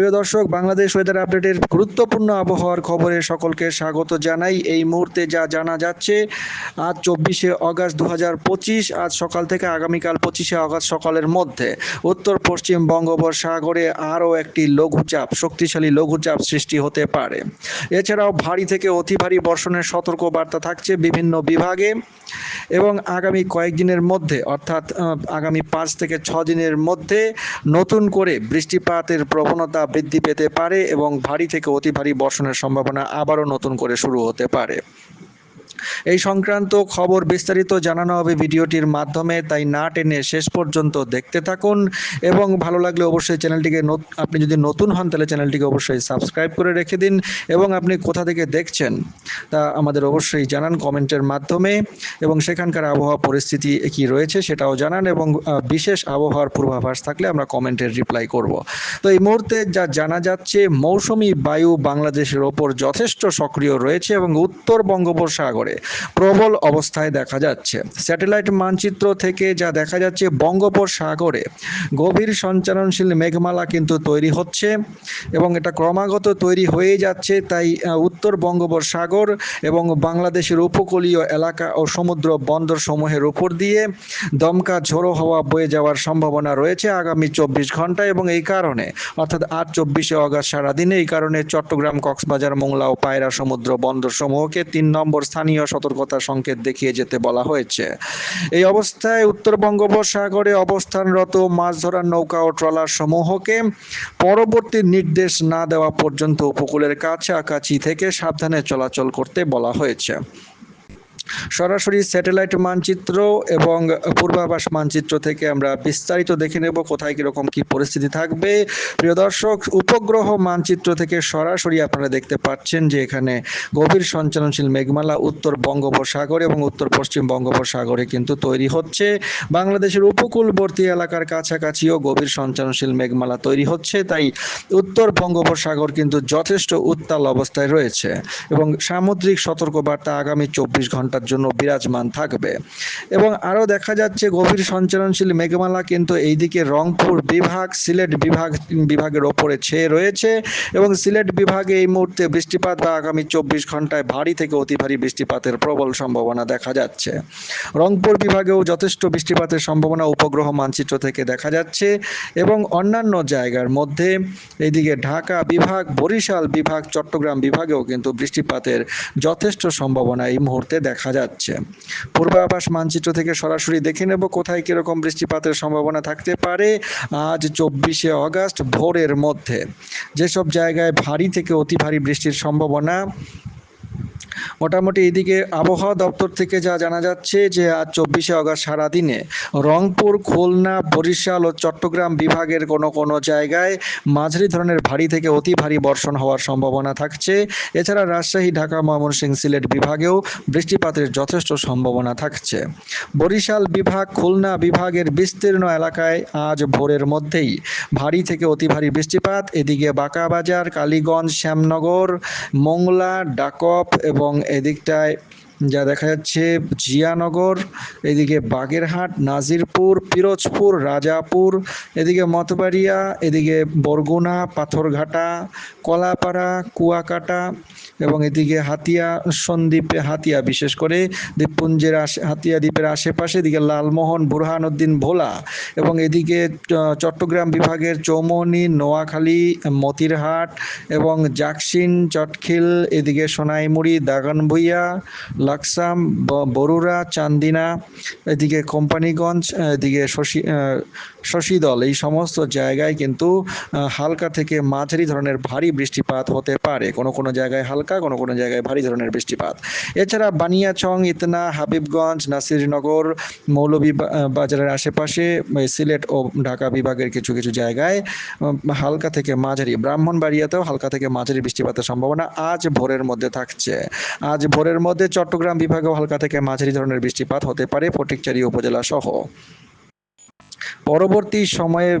প্রিয় দর্শক, বাংলাদেশ ওয়েদার আপডেটের গুরুত্বপূর্ণ আবহাওয়ার খবরে সকলকে স্বাগত জানাই। এই মুহূর্তে যা জানা যাচ্ছে, আজ চব্বিশে অগাস্ট দু হাজার পঁচিশ, আজ সকাল থেকে আগামীকাল পঁচিশে অগাস্ট সকালের মধ্যে উত্তর পশ্চিম বঙ্গোপসাগরে আরও একটি লঘুচাপ, শক্তিশালী লঘুচাপ সৃষ্টি হতে পারে। এছাড়াও ভারী থেকে অতি ভারী বর্ষণের সতর্ক বার্তা থাকছে বিভিন্ন বিভাগে এবং আগামী কয়েকদিনের মধ্যে, অর্থাৎ আগামী পাঁচ থেকে ছ দিনের মধ্যে নতুন করে বৃষ্টিপাতের প্রবণতা বৃদ্ধি পেতে পারে এবং ভারী থেকে অতি ভারী বর্ষণের সম্ভাবনা আবারও নতুন করে শুরু হতে পারে। এই সংক্রান্ত খবর বিস্তারিত জানানো হবে ভিডিওটির মাধ্যমে, তাই না টেনে শেষ পর্যন্ত দেখতে থাকুন এবং ভালো লাগলে অবশ্যই চ্যানেলটিকে আপনি যদি নতুন হন তাহলে চ্যানেলটিকে অবশ্যই সাবস্ক্রাইব করে রেখে দিন এবং আপনি কোথা থেকে দেখছেন তা আমাদের অবশ্যই জানান কমেন্টের মাধ্যমে এবং সেখানকার আবহাওয়া পরিস্থিতি কি রয়েছে সেটাও জানান এবং বিশেষ আবহাওয়ার পূর্বাভাস থাকলে আমরা কমেন্টের রিপ্লাই করব। তো এই মুহূর্তে যা জানা যাচ্ছে, মৌসুমি বায়ু বাংলাদেশের ওপর যথেষ্ট সক্রিয় রয়েছে এবং উত্তর বঙ্গোপসাগরে প্রবল অবস্থায় দেখা যাচ্ছে। স্যাটেলাইট মানচিত্র থেকে যা দেখা যাচ্ছে বঙ্গোপসাগরে। গভীর সঞ্চালনশীল মেঘমালা কিন্তু তৈরি হচ্ছে এবং এটা ক্রমাগত তৈরি হয়ে যাচ্ছে। তাই উত্তর বঙ্গোপসাগর এবং বাংলাদেশের উপকূলীয় এলাকা ও সমুদ্র বন্দর সমূহের উপর দিয়ে দমকা ঝোড়ো হওয়া বয়ে যাওয়ার সম্ভাবনা রয়েছে আগামী চব্বিশ ঘণ্টা এবং এই কারণে, অর্থাৎ আট চব্বিশে অগাস্ট সারাদিনে, এই কারণে চট্টগ্রাম, কক্সবাজার, মোংলা ও পায়রা সমুদ্র বন্দর সমূহকে তিন নম্বর স্থানীয় সতর্কতা সংকেত দেখিয়ে যেতে বলা হয়েছে। এই অবস্থায় উত্তর বঙ্গোপসাগরে অবস্থানরত মাছ ধরার নৌকা ও ট্রলার সমূহকে পরবর্তী নির্দেশ না দেওয়া পর্যন্ত উপকূলের কাছাকাছি থেকে সাবধানে চলাচল করতে বলা হয়েছে। সরাসরি স্যাটেলাইট মানচিত্র এবং পূর্বাভাস মানচিত্র থেকে আমরা বিস্তারিত দেখে নেব কোথায় কীরকম কি পরিস্থিতি থাকবে। প্রিয় দর্শক, উপগ্রহ মানচিত্র থেকে সরাসরি আপনারা দেখতে পাচ্ছেন যে এখানে গভীর সঞ্চালনশীল মেঘমালা উত্তর বঙ্গোপসাগর এবং উত্তর পশ্চিম বঙ্গোপসাগরে কিন্তু তৈরি হচ্ছে। বাংলাদেশের উপকূলবর্তী এলাকার কাছাকাছিও গভীর সঞ্চালনশীল মেঘমালা তৈরি হচ্ছে, তাই উত্তর বঙ্গোপসাগর কিন্তু যথেষ্ট উত্তাল অবস্থায় রয়েছে এবং সামুদ্রিক সতর্কবার্তা আগামী চব্বিশ ঘণ্টার জন্য বিরাজমান থাকবে। এবং আরও দেখা যাচ্ছে গভীর সঞ্চালনশীল মেঘমালা কিন্তু এইদিকে রংপুর বিভাগ, সিলেট বিভাগ বিভাগের ওপরে ছেয়ে রয়েছে এবং সিলেট বিভাগে এই মুহূর্তে বৃষ্টিপাত বা আগামী চব্বিশ ঘন্টায় ভারী থেকে অতি ভারী বৃষ্টিপাতের প্রবল সম্ভাবনা দেখা যাচ্ছে। রংপুর বিভাগেও যথেষ্ট বৃষ্টিপাতের সম্ভাবনা উপগ্রহ মানচিত্র থেকে দেখা যাচ্ছে এবং অন্যান্য জায়গার মধ্যে এইদিকে ঢাকা বিভাগ, বরিশাল বিভাগ, চট্টগ্রাম বিভাগেও কিন্তু বৃষ্টিপাতের যথেষ্ট সম্ভাবনা এই মুহূর্তে দেখা যাচ্ছে। পূর্বাভাস মানচিত্র থেকে সরাসরি দেখে নেব কোথায় কীরকম বৃষ্টিপাতের সম্ভাবনা থাকতে পারে আজ চব্বিশে অগাস্ট ভোরের মধ্যে। যেসব জায়গায় ভারী থেকে অতি ভারী বৃষ্টির সম্ভাবনা মোটামুটি এদিকে আবহাওয়া দপ্তর থেকে যা জানা যাচ্ছে যে আজ চব্বিশে অগস্ট সারাদিনে রংপুর, খুলনা, বরিশাল ও চট্টগ্রাম বিভাগের কোনো কোনো জায়গায় মাঝারি ধরনের ভারী থেকে অতি ভারী বর্ষণ হওয়ার সম্ভাবনা থাকছে। এছাড়া রাজশাহী, ঢাকা, ময়মনসিংহ সিলেট বিভাগেও বৃষ্টিপাতের যথেষ্ট সম্ভাবনা থাকছে। বরিশাল বিভাগ, খুলনা বিভাগের বিস্তীর্ণ এলাকায় আজ ভোরের মধ্যেই ভারী থেকে অতি ভারী বৃষ্টিপাত। এদিকে বাঁকাবাজার, কালীগঞ্জ, শ্যামনগর, মোংলা, ডাকপ এবং এদিকটায় যা দেখা যাচ্ছে জিয়ানগর, এদিকে বাগেরহাট, নাজিরপুর, পিরোজপুর, রাজাপুর, এদিকে মতবাড়িয়া, এদিকে বরগুনা, পাথরঘাটা, কলাপাড়া, কুয়াকাটা এবং এদিকে হাতিয়া, সন্দ্বীপে হাতিয়া, বিশেষ করে দ্বীপপুঞ্জের আশে, হাতিয়া দ্বীপের আশেপাশে, এদিকে লালমোহন, বুরহানুদ্দিন ভোলা এবং এদিকে চট্টগ্রাম বিভাগের চৌমনি নোয়াখালী, মতিরহাট এবং জাকসিন, চটখিল, এদিকে সোনাইমুড়ি দাগনভূঞা লাকসাম বরুড়া, চান্দিনা, এদিকে কোম্পানিগঞ্জ, এদিকে শশী শশীদল, এই সমস্ত জায়গায় কিন্তু হালকা থেকে মাঝারি ধরনের ভারী বৃষ্টিপাত হতে পারে। কোনো কোনো জায়গায় হালকা, কোনো কোনো জায়গায় ভারী ধরনের বৃষ্টিপাত। এছাড়া বানিয়াচং, ইতনা, হাবিবগঞ্জ, নাসিরনগর, মৌলভী বাজারের আশেপাশে সিলেট ও ঢাকা বিভাগের কিছু কিছু জায়গায় হালকা থেকে মাঝারি, ব্রাহ্মণবাড়িয়াতেও হালকা থেকে মাঝারি বৃষ্টিপাতের সম্ভাবনা আজ ভোরের মধ্যে থাকছে। আজ ভোরের মধ্যে চট্টগ্রাম বিভাগেও হালকা থেকে মাঝারি ধরনের বৃষ্টিপাত হতে পারে ফটিকচারি উপজেলা সহ পরবর্তী সময়ে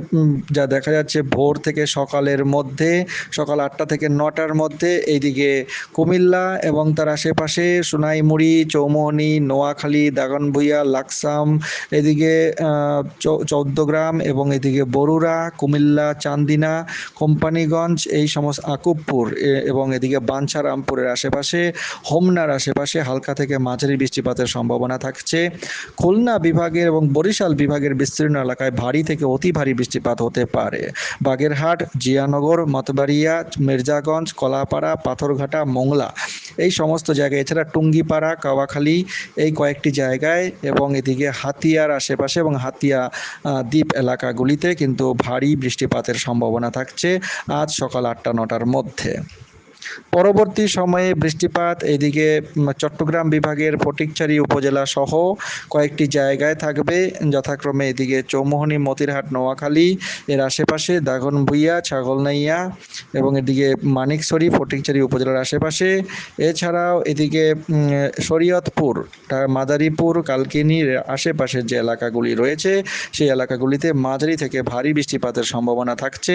যা দেখা যাচ্ছে ভোর থেকে সকালের মধ্যে, সকাল আটটা থেকে নটার মধ্যে এইদিকে কুমিল্লা এবং তার আশেপাশে সোনাইমুড়ি, চৌমোহনী, নোয়াখালী, দাগনভূঞা, লাকসাম, এদিকে চৌদ্দগ্রাম এবং এদিকে বরুড়া, কুমিল্লা, চান্দিনা, কোম্পানিগঞ্জ, এই সমস্ত আকুবপুর এবং এদিকে বাঞ্ছারামপুরের আশেপাশে, হোমনার আশেপাশে হালকা থেকে মাঝারি বৃষ্টিপাতের সম্ভাবনা থাকছে। খুলনা বিভাগের এবং বরিশাল বিভাগের বিস্তীর্ণ এলাকায় ভারী থেকে অতি ভারী বৃষ্টিপাত হতে পারে। বাগেরহাট, জিয়ানগর, মতবাড়িয়া, মির্জাগঞ্জ, কলাপাড়া, পাথরঘাটা, মোংলা এই সমস্ত জায়গায়, এছাড়া টুঙ্গিপাড়া, কাওয়াখালী এই কয়েকটি জায়গায় এবং এদিকে হাতিয়ার আশেপাশে এবং হাতিয়া দ্বীপ এলাকাগুলিতে কিন্তু ভারী বৃষ্টিপাতের সম্ভাবনা থাকছে আজ সকাল আটটা নটার মধ্যে। পরবর্তী সময়ে বৃষ্টিপাত, এদিকে চট্টগ্রাম বিভাগের ফটিকছড়ি উপজেলা সহ কয়েকটি জায়গায় থাকবে। যথাক্রমে এদিকে চৌমোহনী, মতিরহাট, নোয়াখালী, এর আশেপাশে দাগনভূঞা, ছাগলনাইয়া এবং এদিকে মানিকছড়ি, ফটিকছড়ি উপজেলার আশেপাশে। এছাড়াও এদিকে শরীয়তপুর মাদারীপুর কালকিনির আশেপাশের যে এলাকাগুলি রয়েছে, সেই এলাকাগুলিতে মাঝারি থেকে ভারী বৃষ্টিপাতের সম্ভাবনা থাকছে।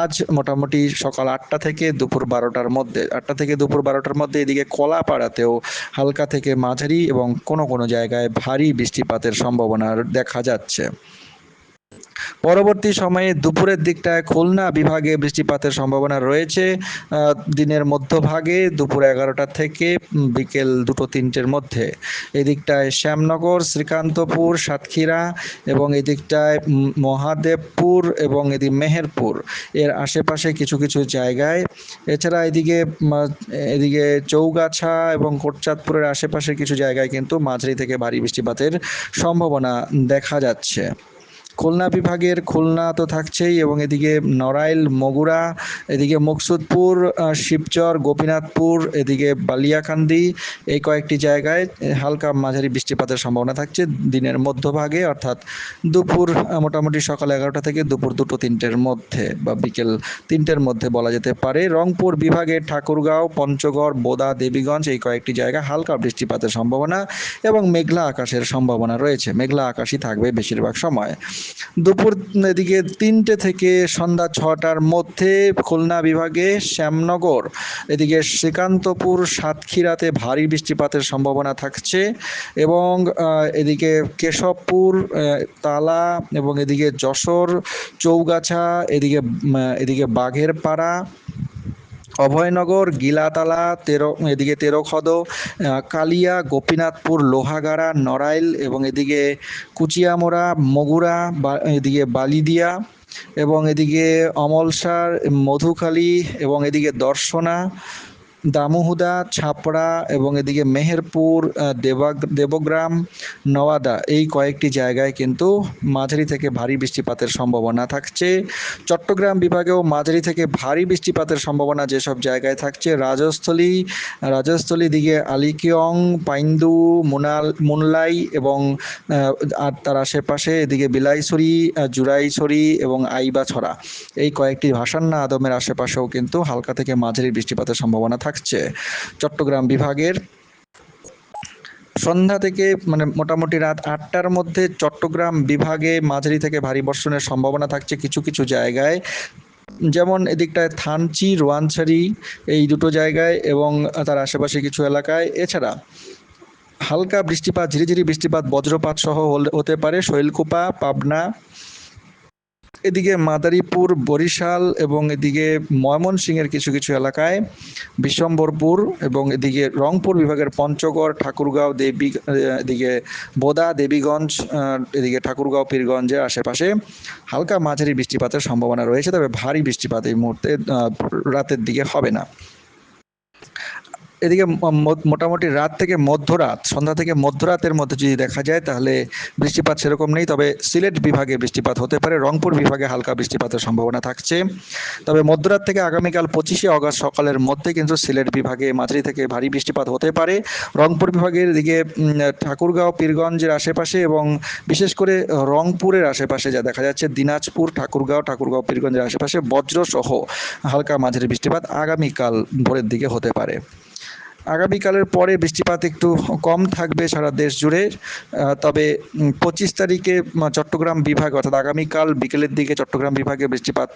আজ মোটামুটি সকাল আটটা থেকে দুপুর বারোটার মধ্যে আটটা থেকে দুপুর বারোটার মধ্যে এদিকে কলাপাড়াতেও হালকা থেকে মাঝারি এবং কোনো কোনো জায়গায় ভারী বৃষ্টিপাতের সম্ভাবনা দেখা যাচ্ছে। পরবর্তী সময়ে দুপুরের দিকটায় খুলনা বিভাগে বৃষ্টিপাতের সম্ভাবনা রয়েছে। দিনের মধ্যভাগে দুপুর এগারোটা থেকে বিকেল দুটো তিনটের মধ্যে। এদিকটায় শ্যামনগর, শ্রীকান্তপুর, সাতক্ষীরা এবং এদিকটায় মহাদেবপুর এবং এদিক মেহেরপুর। এর আশেপাশে কিছু কিছু জায়গায়। এছাড়া এদিকে এদিকে চৌগাছা এবং কোটচাঁদপুরের আশেপাশে কিছু জায়গায় কিন্তু মাঝারি থেকে ভারী বৃষ্টিপাতের সম্ভাবনা দেখা যাচ্ছে। খুলনা বিভাগের খুলনা তো থাকছেই এবং এদিকে নড়াইল, মগুরা, এদিকে মুকসুদপুর শিবচর, গোপীনাথপুর, এদিকে বালিয়াকান্দি এই কয়েকটি জায়গায় হালকা মাঝারি বৃষ্টিপাতের সম্ভাবনা থাকছে দিনের মধ্যভাগে অর্থাৎ দুপুর মোটামুটি সকাল এগারোটা থেকে দুপুর দুটো তিনটের মধ্যে বা বিকেল তিনটের মধ্যে বলা যেতে পারে। রংপুর বিভাগের ঠাকুরগাঁও, পঞ্চগড়, বোদা, দেবীগঞ্জ এই কয়েকটি জায়গায় হালকা বৃষ্টিপাতের সম্ভাবনা এবং মেঘলা আকাশের সম্ভাবনা রয়েছে। মেঘলা আকাশই থাকবে বেশিরভাগ সময়। দুপুর এদিকে তিনটে থেকে সন্ধ্যা ছটার মধ্যে খুলনা বিভাগে শ্যামনগর, এদিকে শ্রীকান্তপুর, সাতক্ষীরাতে ভারী বৃষ্টিপাতের সম্ভাবনা থাকছে এবং এদিকে কেশবপুর তালা এবং এদিকে যশোর, চৌগাছা, এদিকে এদিকে বাঘের পাড়া অভয়নগর, গিলাতালা, তেরো, এদিকে তেরোখদ খদ কালিয়া, গোপীনাথপুর, লোহাগাড়া, নড়াইল এবং এদিকে কুচিয়ামোড়া, মগুরা এদিকে বালিদিয়া এবং এদিকে অমলসার, মধুখালী এবং এদিকে দর্শনা। দামুহুদা, ছাপড়া এবং এদিকে মেহেরপুর দেবাগ দেবগ্রাম, নওয়াদা এই কয়েকটি জায়গায় কিন্তু মাঝারি থেকে ভারী বৃষ্টিপাতের সম্ভাবনা থাকছে। চট্টগ্রাম বিভাগেও মাঝারি থেকে ভারী বৃষ্টিপাতের সম্ভাবনা যেসব জায়গায় থাকছে, রাজস্থলী রাজস্থলী দিকে আলিকিয়ং, পাইন্দু, মুনাল মুনলাই এবং আর তার আশেপাশে এদিকে বিলাইছড়ি জুরাইছড়ি এবং আইবাছড়া। এই কয়েকটি ভাসান্না আদমের আশেপাশেও কিন্তু হালকা থেকে মাঝারি বৃষ্টিপাতের সম্ভাবনা থাকছে। চট্টগ্রাম বিভাগের। সন্ধ্যা থেকে মানে মোটামুটি রাত আটটার মধ্যে চট্টগ্রাম বিভাগে মাঝারি থেকে ভারী বর্ষণের সম্ভাবনা থাকছে কিছু কিছু জায়গায়। যেমন এদিকটায় থানচি, রোয়ানছড়ি এই দুটো জায়গায় এবং তার আশেপাশে কিছু এলাকায়। এছাড়া হালকা বৃষ্টিপাত, ঝিরিঝিরি বৃষ্টিপাত, বজ্রপাত সহ হতে পারে। শৈলকুপা, পাবনা এদিকে মাদারীপুর, বরিশাল এবং এদিকে ময়মনসিংহের কিছু কিছু এলাকায় বিশ্বম্বরপুর এবং এদিকে রংপুর বিভাগের পঞ্চগড়, ঠাকুরগাঁও, দেবী, এদিকে বোদা, দেবীগঞ্জ এদিকে ঠাকুরগাঁও, পীরগঞ্জের আশেপাশে হালকা মাঝারি বৃষ্টিপাতের সম্ভাবনা রয়েছে, তবে ভারী বৃষ্টিপাত এই মুহূর্তে রাতের দিকে হবে না। এদিকে মোটামুটি রাত থেকে মধ্যরাত, সন্ধ্যা থেকে মধ্যরাতের মধ্যে যদি দেখা যায় তাহলে বৃষ্টিপাত সেরকম নেই। তবে সিলেট বিভাগে বৃষ্টিপাত হতে পারে, রংপুর বিভাগে হালকা বৃষ্টিপাতের সম্ভাবনা থাকছে। তবে মধ্যরাত থেকে আগামীকাল পঁচিশে অগস্ট সকালের মধ্যে কিন্তু সিলেট বিভাগে মাঝারি থেকে ভারী বৃষ্টিপাত হতে পারে। রংপুর বিভাগের দিকে ঠাকুরগাঁও, পীরগঞ্জের আশেপাশে এবং বিশেষ করে রংপুরের আশেপাশে যা দেখা যাচ্ছে, দিনাজপুর, ঠাকুরগাঁও ঠাকুরগাঁও, পীরগঞ্জের আশেপাশে বজ্রসহ হালকা মাঝারি বৃষ্টিপাত আগামীকাল ভোরের দিকে হতে পারে। আগামীকালের পরে বৃষ্টিপাত একটু কম থাকবে সারা দেশ জুড়ে। তবে পঁচিশ তারিখে চট্টগ্রাম বিভাগ অর্থাৎ আগামীকাল বিকেলের দিকে চট্টগ্রাম বিভাগে বৃষ্টিপাত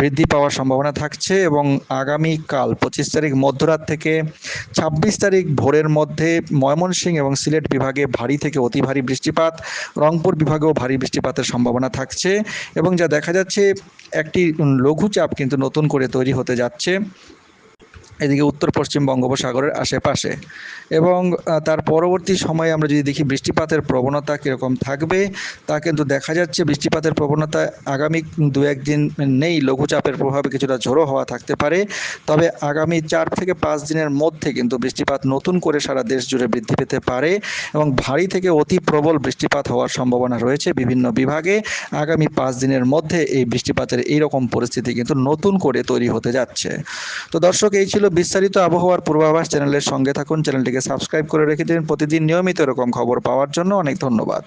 বৃদ্ধি পাওয়ার সম্ভাবনা থাকছে এবং আগামীকাল পঁচিশ তারিখ মধ্যরাত থেকে ছাব্বিশ তারিখ ভোরের মধ্যে ময়মনসিংহ এবং সিলেট বিভাগে ভারী থেকে অতি ভারী বৃষ্টিপাত, রংপুর বিভাগেও ভারী বৃষ্টিপাতের সম্ভাবনা থাকছে এবং যা দেখা যাচ্ছে, একটি লঘুচাপ কিন্তু নতুন করে তৈরি হতে যাচ্ছে। এদিকে উত্তর পশ্চিম বঙ্গোপসাগরের আশেপাশে। এবং তার পরবর্তী সময়ে আমরা যদি দেখি বৃষ্টিপাতের প্রবণতা কীরকম থাকবে, তা কিন্তু দেখা যাচ্ছে বৃষ্টিপাতের প্রবণতা আগামী দু একদিন নেই। লঘুচাপের প্রভাবে কিছুটা ঝোড়ো হওয়া থাকতে পারে। তবে আগামী চার থেকে পাঁচ দিনের মধ্যে কিন্তু বৃষ্টিপাত নতুন করে সারা দেশ জুড়ে বৃদ্ধি পেতে পারে এবং ভারী থেকে অতি প্রবল বৃষ্টিপাত হওয়ার সম্ভাবনা রয়েছে বিভিন্ন বিভাগে। আগামী পাঁচ দিনের মধ্যে এই বৃষ্টিপাতের এইরকম পরিস্থিতি কিন্তু নতুন করে তৈরি হতে যাচ্ছে। তো দর্শক, এই ছিল বিস্তারিত আবহাওয়ার পূর্বাভাস চ্যানেলের সঙ্গে থাকুন। চ্যানেলটিকে সাবস্ক্রাইব করে রেখে দিন। প্রতিদিন নিয়মিত এরকম খবর পাওয়ার জন্য অনেক ধন্যবাদ।